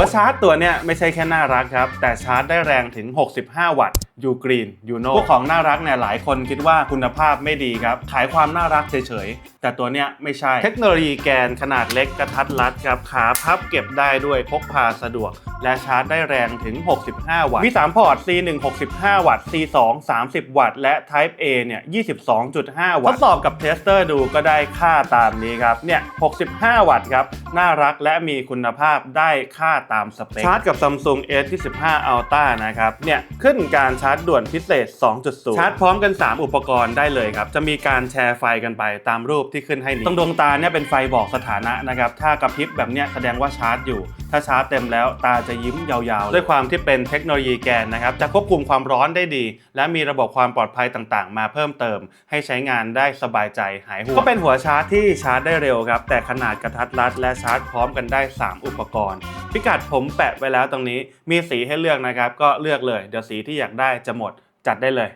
ัวชาร์จตัวเนี้ยไม่ใช่แค่น่ารักครับ แต่ชาร์จได้แรงถึง 65 วัตต์ ยูกรีนยูโนพวกของน่ารักเนี่ยหลายคนคิดว่าคุณภาพไม่ดีครับ ขายความน่ารักเฉยๆ แต่ตัวเนี้ยไม่ใช่ เทคโนโลยีแกนขนาดเล็กกระทัดรัดครับขาพับเก็บได้ด้วยพกพาสะดวก และชาร์จได้แรงถึง 65 วัตต์มี 3 พอร์ต C1 65 วัตต์ C2 30 วัตต์ และ Type A เนี่ย22.5 วัตต์ ทดสอบกับเทสเตอร์ดูก็ได้ค่าตามนี้ครับ เนี่ย 65 วัตต์ครับ น่ารักและมีคุณภาพได้ค่าตามสเปค ชาร์จกับ Samsung S25 Ultra นะครับ เนี่ย ขึ้นการชาร์จด่วนพิเศษ 2.0 ชาร์จพร้อมกัน 3 อุปกรณ์ได้เลยครับ จะมีการแชร์ไฟกันไปตามรูปที่ขึ้นให้นี้ตรงดวงตาเนี่ยเป็นไฟบอกสถานะนะครับ ถ้ากระพริบแบบเนี้ยแสดงว่าชาร์จอยู่ ถ้าชาร์จเต็มแล้วตาจะยิ้มยาวๆ ด้วยความที่เป็นเทคโนโลยีแกนนะครับ จะควบคุมความร้อนได้ดี และมีระบบความปลอดภัยต่างๆ มาเพิ่มเติม ให้ใช้งานได้สบายใจหายห่วง ก็เป็นหัวชาร์จที่ชาร์จได้เร็วครับ แต่ขนาดกระทัดรัดและชาร์จพร้อมกันได้ 3 อุปกรณ์ พิกัดผมแปะไว้แล้วตรงนี้มีสีให้เลือกนะครับ ก็เลือกเลย เดี๋ยวสีที่อยากได้จะหมดจัดได้เลย